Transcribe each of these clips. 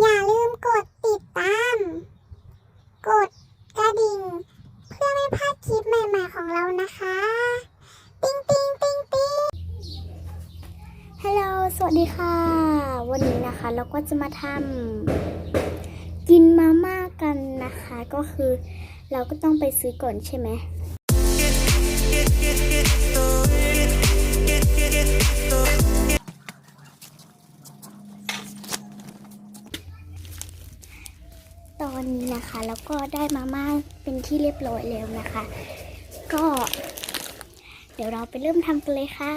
อย่าลืมกดติดตาม กดกระดิ่ง เพื่อไม่พลาดคลิปใหม่ๆของเรานะคะ ติ๊งติ๊งติ๊งติ๊งฮัลโหลสวัสดีค่ะ วันนี้นะคะเราก็จะมาทำกินมาม่ากันนะคะ ก็คือเราก็ต้องไปซื้อก่อนใช่ไหมต แล้วก็ได้มาม่าเป็นที่เรียบร้อยแล้วนะคะ ก็ เดี๋ยวเราไปเริ่มทำกันเลยค่ะ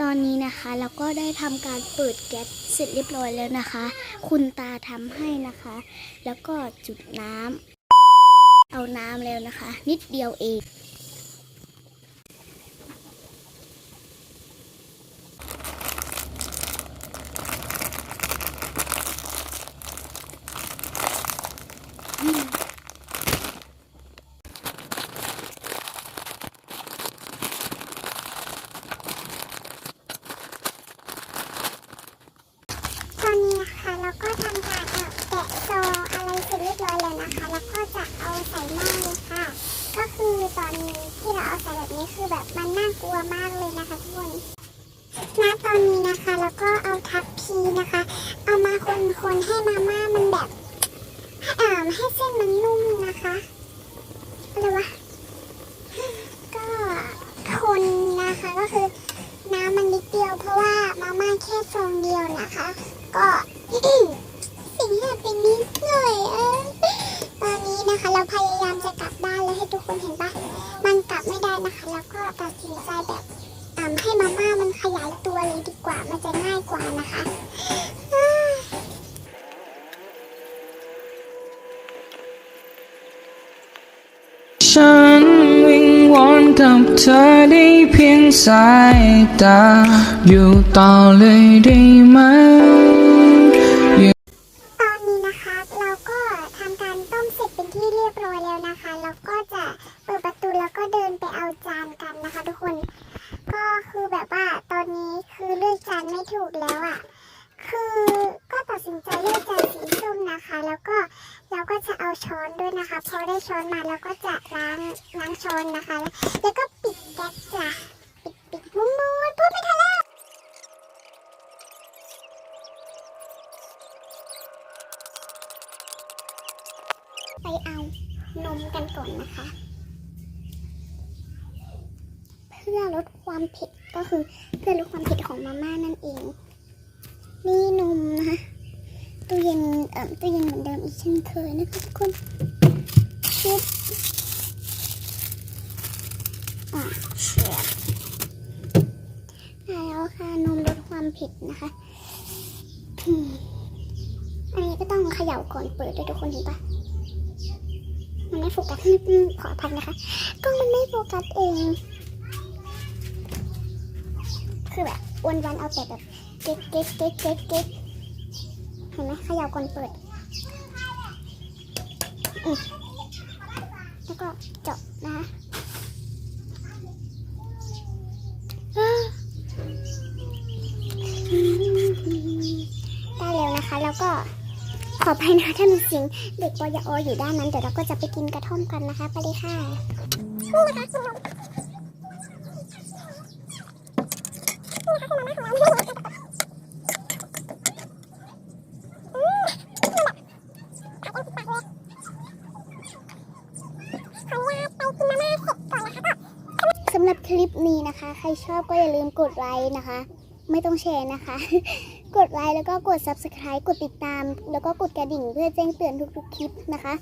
ตอนนี้นะคะเราก็ได้ทำการเปิดแก๊สเสร็จเรียบร้อยแล้วนะคะ คุณตาทำให้นะคะ แล้วก็จุดน้ำเอาน้ำแล้วนะคะ นิดเดียวเอง ตอนนี้นะคะเราก็ทำการเอ่อแกะซองอะไรเสร็จเรียบร้อยแล้ว นะคะ แล้วก็จะเอาใส่หม้อเลยค่ะ ก็คือตอนนี้ที่เราเอาใส่แบบนี้คือแบบมันน่ากลัวมากเลยนะคะทุกคนณตอนนี้นะคะแล้วก็เอาทัพพีนะคะ เอามาคนๆให้มาม่ามันแบบเอ่อให้เส้นมันนุ่มนะคะอะไรวะก็คนนะคะก็คือน้ำมันนิดเดียวเพราะว่ามาม่าแค่ฟองเดียวนะคะ ก็ ตัดสินใจแบบให้มาม่ามันขยายตัวเลยดีกว่า มันจะง่ายกว่านะคะฉันวิงวอนกับเธอได้เพียงสายตา อยู่ต่อเลยได้ไหม เอาจานกันนะคะ ทุกคน ก็คือแบบว่าตอนนี้คือเลือกจานไม่ถูกแล้วอะ่ะ คือก็ตัดสินใจเลือกจานสีส้มนะคะ แล้วก็เราก็จะเอาช้อนด้วยนะคะ พอได้ช้อนมาเราก็จะล้างล้างช้อนนะคะ แล้วก็ปิดแก๊สจ้ะปิดปิดมุ้งมุ้งพูดไม่ทันแล้วไปเอานมกันก่อนนะคะ พื่อลดความเผ็ดก็คือเพื่อลดความเผ็ดของมาม่านั่นเอง นี่นมนะคะตู้เย็นเอ่อตู้เย็นเหมือนเดิมอีกเช่นเคยนะคะทุกคนชุบอะเชียบแล้วค่ะนมลดความเผ็ดนะคะอันนี้ก็ต้องเขย่าก่อนเปิดด้วยทุกคนเห็นปะมันไม่โฟกัสขออภัยนะคะกล้องมันไม่โฟกัสเอง คือแบบวันวันเอาแต่แบบเก๊กเก๊กเก๊กเก๊กเก๊กเห็นไหมขย่าก่อนเปิดแล้วก็จบนะคะได้แล้วนะคะ แล้วก็ขออภัยนะถ้ามีเสียงเด็กปอยออยู่ด้านนั้น เดี๋ยวเราก็จะไปกินกระท่อมกันนะคะ ไปเลยค่ะนี่นะคะคุณผู้ชมนี่นะคะคือมาม่าของเราอืมนี่แหละเอาไปปากเลยขออนุญาตไปกินมาม่าเสร็จก่อนนะคะสำหรับ คลิปนี้นะคะ ใครชอบก็อย่าลืมกดไลค์นะคะ ไม่ต้องแชร์นะคะ กดไลค์แล้วก็กด subscribe กดติดตาม แล้วก็กดกระดิ่งเพื่อแจ้งเตือนทุกๆคลิปนะคะ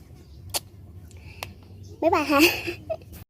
บ๊ายบายค่ะ